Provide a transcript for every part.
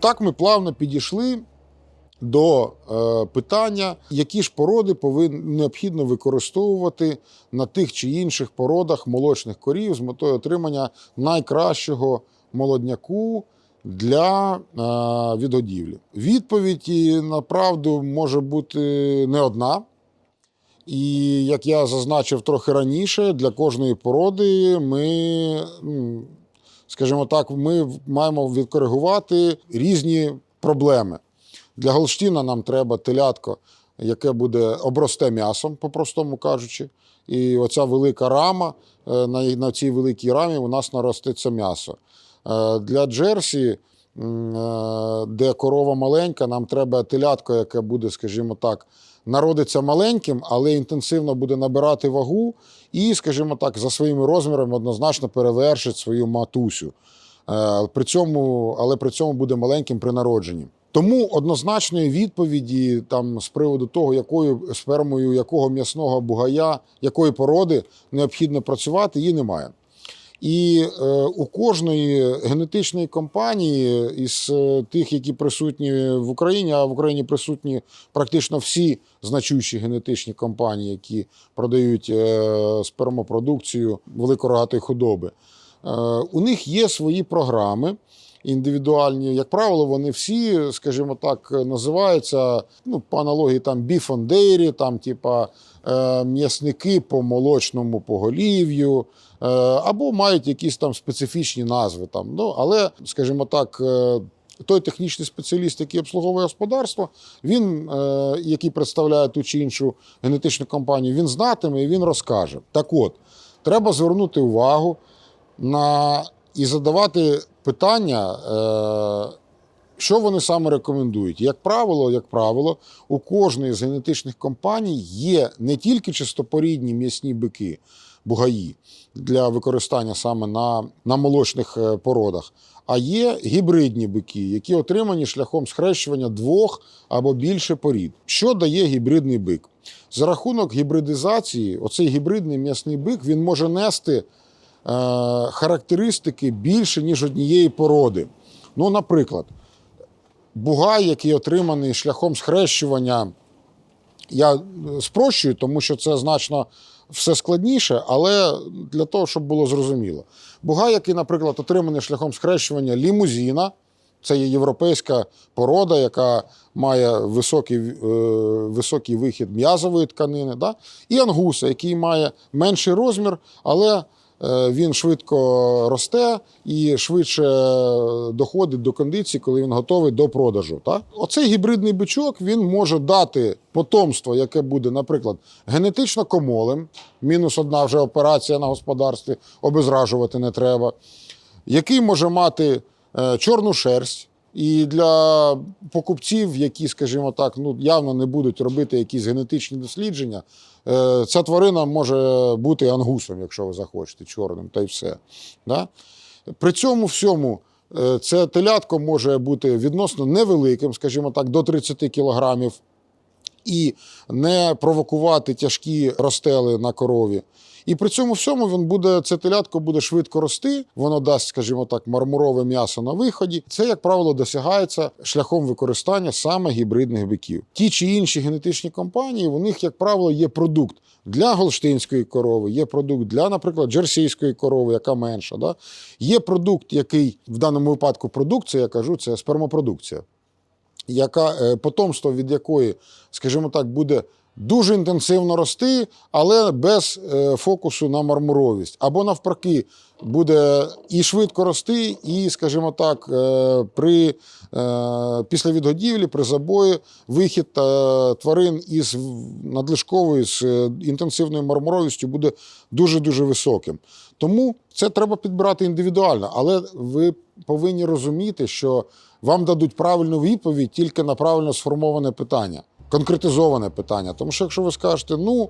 Так ми плавно підійшли до е, питання, які ж породи повин, необхідно використовувати на тих чи інших породах молочних корів з метою отримання найкращого молодняку для е, відгодівлі. Відповідь і, направду може бути не одна. І як я зазначив трохи раніше, для кожної породи ми, скажімо так, ми маємо відкоригувати різні проблеми. Для Голштіна нам треба телятко, яке буде обросте м'ясом, по-простому кажучи. І оця велика рама, е, на, цій великій рамі у нас нароститься м'ясо. Е, Для Джерсі, е, де корова маленька, нам треба телятко, яке буде, скажімо так, народиться маленьким, але інтенсивно буде набирати вагу і, скажімо так, за своїми розмірами однозначно перевершить свою матусю. Е, При цьому, але при цьому буде маленьким при народженні. Тому однозначної відповіді там з приводу того, якою спермою якого м'ясного бугая, якої породи необхідно працювати, її немає. І е, у кожної генетичної компанії із е, тих, які присутні в Україні, а в Україні присутні практично всі значущі генетичні компанії, які продають е, спермопродукцію великорогатої худоби, е, у них є свої програми. Індивідуальні, як правило, вони всі, скажімо так, називаються ну, по аналогії там on там, типа е, м'ясники по молочному поголів'ю, е, або мають якісь там специфічні назви. Там. Ну, але, скажімо так, е, той технічний спеціаліст, який обслуговує господарство, він, е, який представляє ту чи іншу генетичну компанію, він знатиме і він розкаже. Так от, треба звернути увагу на і задавати питання, е, що вони саме рекомендують. Як правило, як правило, у кожної з генетичних компаній є не тільки чистопорідні м'ясні бики, бугаї для використання саме на, на молочних е, породах, а є гібридні бики, які отримані шляхом схрещування двох або більше порід. Що дає гібридний бик? За рахунок гібридизації, оцей гібридний м'ясний бик він може нести характеристики більше, ніж однієї породи. Ну, наприклад, бугай, який отриманий шляхом схрещування, я е, спрощую, тому що це значно все складніше, але для того, щоб було зрозуміло. Бугай, який, наприклад, отриманий шляхом схрещування лімузіна, це є європейська порода, яка має високий, е, високий вихід м'язової тканини, да? і ангуса, який має менший розмір, але е, він швидко росте і швидше доходить до кондиції, коли він готовий до продажу. Так? Оцей гібридний бичок він може дати потомство, яке буде, наприклад, генетично комолем, мінус одна вже операція на господарстві, обезражувати не треба, який може мати е, чорну шерсть. І для покупців, які, скажімо так, ну явно не будуть робити якісь генетичні дослідження, е, ця тварина може бути ангусом, якщо ви захочете, чорним, та й все. Да? При цьому всьому е, це телятко може бути відносно невеликим, скажімо так, до 30 кілограмів, і не провокувати тяжкі розтели на корові. І при цьому всьому він буде, це телятко буде швидко рости, воно дасть, скажімо так, мармурове м'ясо на виході. Це, як правило, досягається шляхом використання саме гібридних биків. Ті чи інші генетичні компанії, у них, як правило, є продукт для голштинської корови, є продукт для, наприклад, джерсійської корови, яка менша. Да? Є продукт, який в даному випадку продукція, я кажу, це спермопродукція яка е, потомство від якої, скажімо так, буде дуже інтенсивно рости, але без е, фокусу на мармуровість. Або навпаки, буде і швидко рости, і, скажімо так, е, при, е, після відгодівлі, при забої, вихід тварин із надлишковою з інтенсивною мармуровістю буде дуже-дуже високим. Тому це треба підбирати індивідуально, але ви повинні розуміти, що вам дадуть правильну відповідь тільки на правильно сформоване питання, конкретизоване питання. Тому що якщо ви скажете, ну,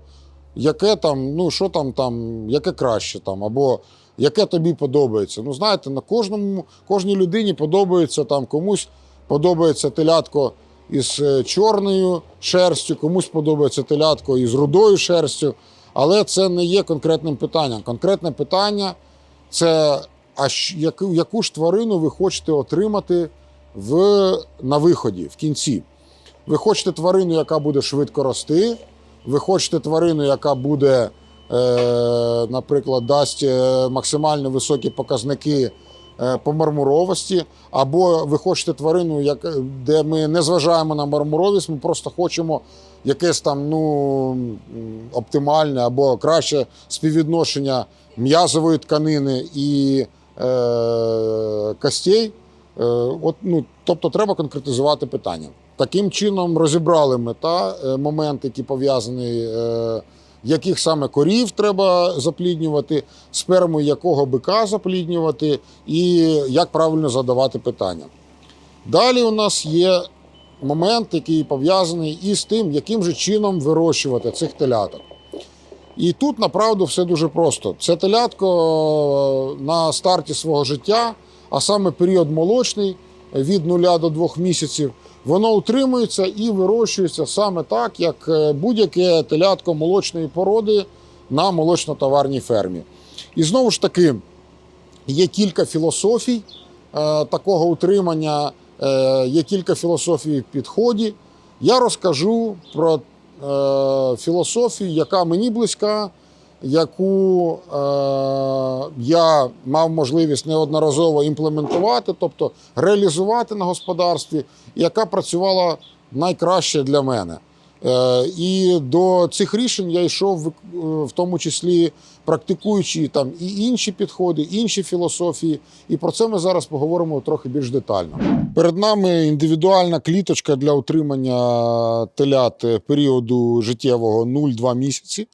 яке там, ну що там, там, яке краще там, або яке тобі подобається. Ну, знаєте, на кожному, кожній людині подобається там комусь подобається телятко із е, чорною шерстю, комусь подобається телятко із рудою шерстю. Але це не є конкретним питанням. Конкретне питання це а яку, яку ж тварину ви хочете отримати в, на виході, в кінці. Ви хочете тварину, яка буде швидко рости. Ви хочете тварину, яка буде, е, наприклад, дасть е, максимально високі показники е, по мармуровості, або ви хочете тварину, де ми не зважаємо на мармуровість, ми просто хочемо якесь там ну, оптимальне або краще співвідношення м'язової тканини і е, костей. От, ну, тобто треба конкретизувати питання. Таким чином розібрали ми та е, момент, який пов'язаний, е, яких саме корів треба запліднювати, сперму якого бика запліднювати, і як правильно задавати питання. Далі у нас є момент, який пов'язаний із тим, яким же чином вирощувати цих теляток. І тут направду все дуже просто. Це телятко е, на старті свого життя, а саме період молочний від 0 до 2 місяців, воно утримується і вирощується саме так, як е, будь-яке телятко молочної породи на молочно-товарній фермі. І знову ж таки, є кілька філософій е, такого утримання, е, є кілька філософій в підході. Я розкажу про філософію, яка мені близька, яку е, я мав можливість неодноразово імплементувати, тобто реалізувати на господарстві, яка працювала найкраще для мене. Е, І до цих рішень я йшов вик- е, в тому числі практикуючи там і інші підходи, інші філософії. І про це ми зараз поговоримо трохи більш детально. Перед нами індивідуальна кліточка для утримання телят періоду життєвого 0-2 місяці.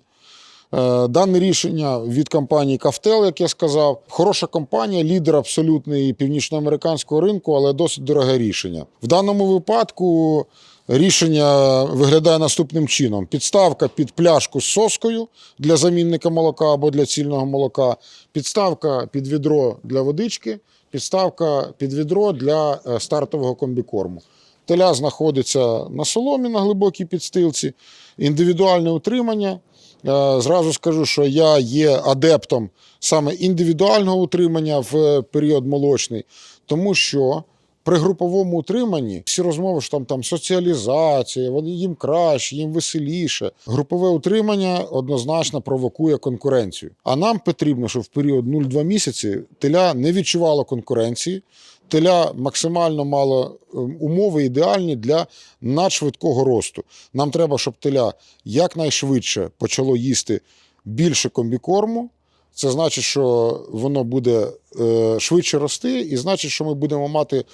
Е, Дане рішення від компанії Кафтел, як я сказав, хороша компанія, лідер абсолютний північноамериканського ринку, але досить дороге рішення. В даному випадку рішення виглядає наступним чином: підставка під пляшку з соскою для замінника молока або для цільного молока, підставка під відро для водички, підставка під відро для е, стартового комбікорму. Теля знаходиться на соломі на глибокій підстилці, індивідуальне утримання. Е, Зразу скажу, що я є адептом саме індивідуального утримання в період молочний, тому що при груповому утриманні всі розмови, що там, там соціалізація, вони їм краще, їм веселіше. Групове утримання однозначно провокує конкуренцію. А нам потрібно, щоб в період 0-2 місяці теля не відчувало конкуренції, теля максимально мало ем, умови ідеальні для надшвидкого росту. Нам треба, щоб теля якнайшвидше почало їсти більше комбікорму. Це значить, що воно буде е, швидше рости, і значить, що ми будемо мати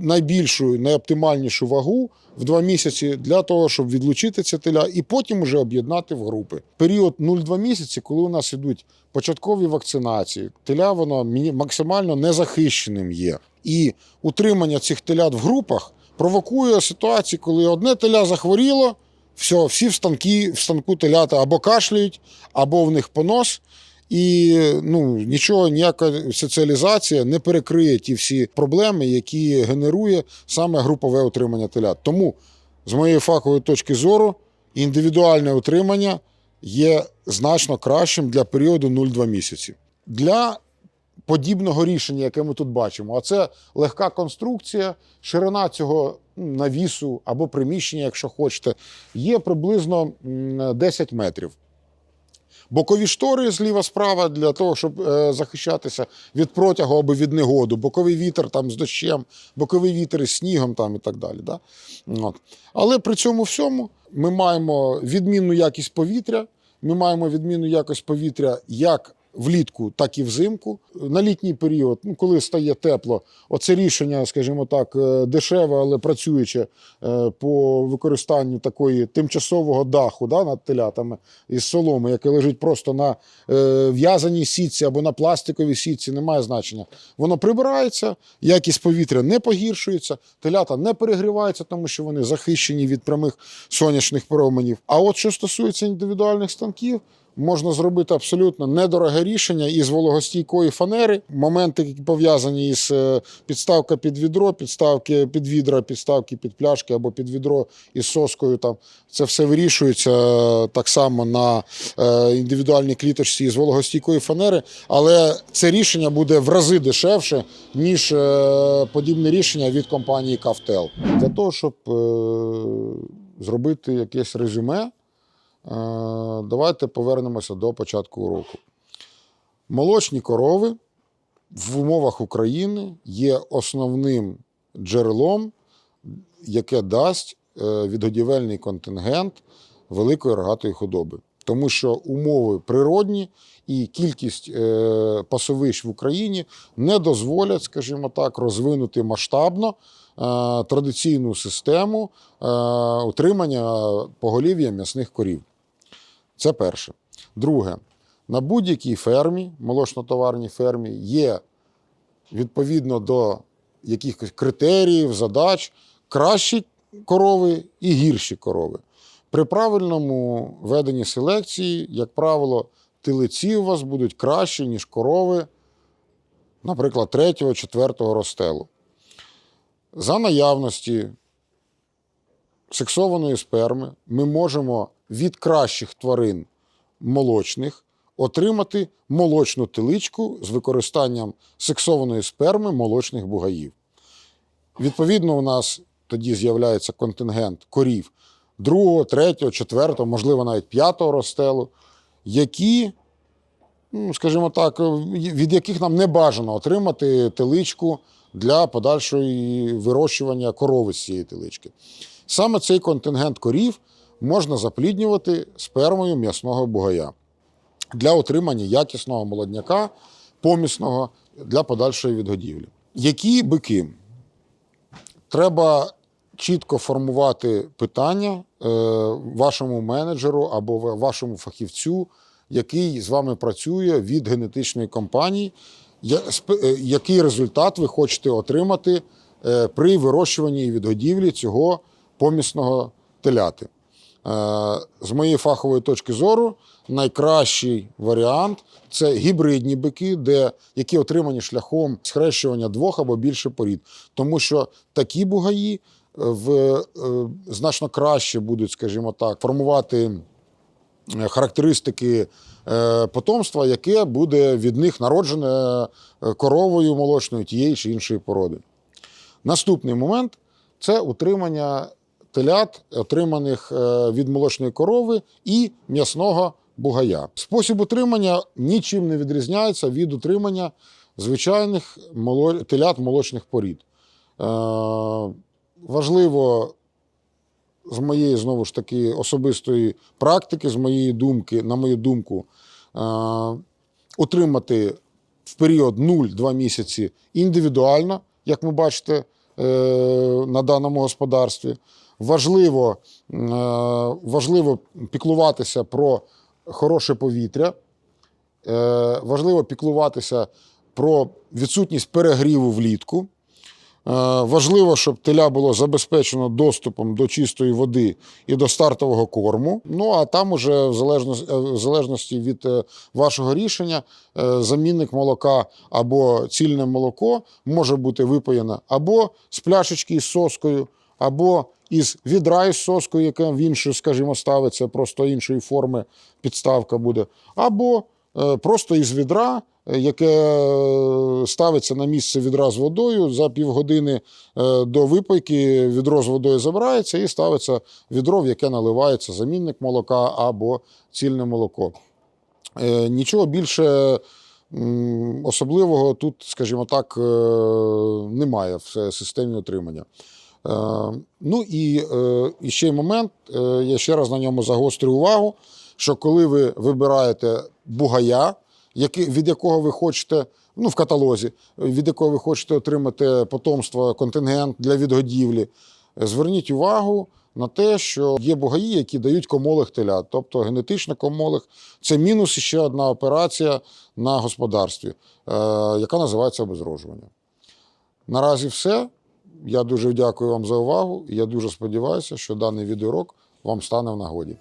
найбільшу, найоптимальнішу вагу в два місяці для того, щоб відлучити це теля і потім вже об'єднати в групи. Період 0-2 місяці, коли у нас ідуть початкові вакцинації, теля воно максимально незахищеним є. І утримання цих телят в групах провокує ситуації, коли одне теля захворіло, все, всі в станки, в станку телята або кашляють, або в них понос. І ну, нічого, ніяка соціалізація не перекриє ті всі проблеми, які генерує саме групове утримання телят. Тому, з моєї фахової точки зору, індивідуальне утримання є значно кращим для періоду 0-2 місяці. Для подібного рішення, яке ми тут бачимо, а це легка конструкція, ширина цього навісу або приміщення, якщо хочете, є приблизно 10 метрів. Бокові штори зліва-справа для того, щоб е, захищатися від протягу або від негоду, боковий вітер там з дощем, боковий вітер із снігом там і так далі. Да? От. Але при цьому всьому ми маємо відмінну якість повітря, ми маємо відмінну якість повітря як влітку, так і взимку. На літній період, ну, коли стає тепло, оце рішення, скажімо так, е, дешеве, але працююче е, по використанню такої тимчасового даху да, над телятами із соломи, яке лежить просто на е, в'язаній сітці або на пластиковій сітці, немає значення. Воно прибирається, якість повітря не погіршується, телята не перегріваються, тому що вони захищені від прямих сонячних променів. А от що стосується індивідуальних станків, можна зробити абсолютно недороге рішення із вологостійкої фанери. Моменти, які пов'язані із е, підставка під відро, підставки під відра, підставки під пляшки або під відро із соскою. Там це все вирішується е, так само на е, індивідуальній кліточці із вологостійкої фанери, але це рішення буде в рази дешевше, ніж подібне рішення від компанії Кавтел. Для того, щоб зробити якесь резюме, давайте повернемося до початку уроку. Молочні корови в умовах України є основним джерелом, яке дасть е, відгодівельний контингент великої рогатої худоби. Тому що умови природні і кількість е, пасовищ в Україні не дозволять, скажімо так, розвинути масштабно е, традиційну систему е, утримання поголів'я м'ясних корів. Це перше. Друге, на будь-якій фермі, молочно-товарній фермі, є відповідно до якихось критеріїв, задач, кращі корови і гірші корови. При правильному веденні селекції, як правило, телеці у вас будуть кращі, ніж корови, наприклад, третього, четвертого розстелу. За наявності сексованої сперми ми можемо від кращих тварин молочних отримати молочну теличку з використанням сексованої сперми молочних бугаїв. Відповідно, у нас тоді з'являється контингент корів другого, третього, четвертого, можливо, навіть п'ятого розстелу, які, ну, скажімо так, від яких нам не бажано отримати теличку для подальшої вирощування корови з цієї телички. Саме цей контингент корів можна запліднювати спермою м'ясного бугая для отримання якісного молодняка, помісного для подальшої відгодівлі. Які бики? Треба чітко формувати питання е, вашому менеджеру або вашому фахівцю, який з вами працює від генетичної компанії, е, який результат ви хочете отримати е, при вирощуванні і відгодівлі цього помісного теляти. Е, З моєї фахової точки зору, найкращий варіант це гібридні бики, де, які отримані шляхом схрещування двох або більше порід. Тому що такі бугаї е, в, е, значно краще будуть, скажімо так, формувати характеристики потомства, яке буде від них народжене коровою молочною тієї чи іншої породи. Наступний момент це утримання телят, отриманих е, від молочної корови і м'ясного бугая. Спосіб утримання нічим не відрізняється від утримання звичайних телят молочних порід. Е, Важливо з моєї знову ж таки особистої практики, з моєї думки, на мою думку, е, утримати в період 0-2 місяці індивідуально, як ви бачите е, на даному господарстві. Важливо, е, важливо піклуватися про хороше повітря, е, важливо піклуватися про відсутність перегріву влітку. Е, Важливо, щоб теля було забезпечено доступом до чистої води і до стартового корму. Ну а там уже в залежності, від вашого рішення замінник молока або цільне молоко може бути випоєно або з пляшечки із соскою, або із відра із соскою, яке в іншу, скажімо, ставиться, просто іншої форми підставка буде, або е, просто із відра, е, яке е, ставиться на місце відра з водою. За півгодини до випайки відро з водою забирається і ставиться відро, в яке наливається замінник молока або цільне молоко. Нічого більше особливого тут, скажімо так, немає в системі отримання. Е, Ну і, е, і ще й момент, е, я ще раз на ньому загострю увагу, що коли ви вибираєте бугая, від якого ви хочете, ну в каталозі, від якого ви хочете отримати потомство, контингент для відгодівлі, зверніть увагу на те, що є бугаї, які дають комолих телят, тобто генетично комолих. Це мінус ще одна операція на господарстві, яка називається обезрожування. Наразі все. Я дуже дякую вам за увагу. Я дуже сподіваюся, що даний відеоурок вам стане в нагоді.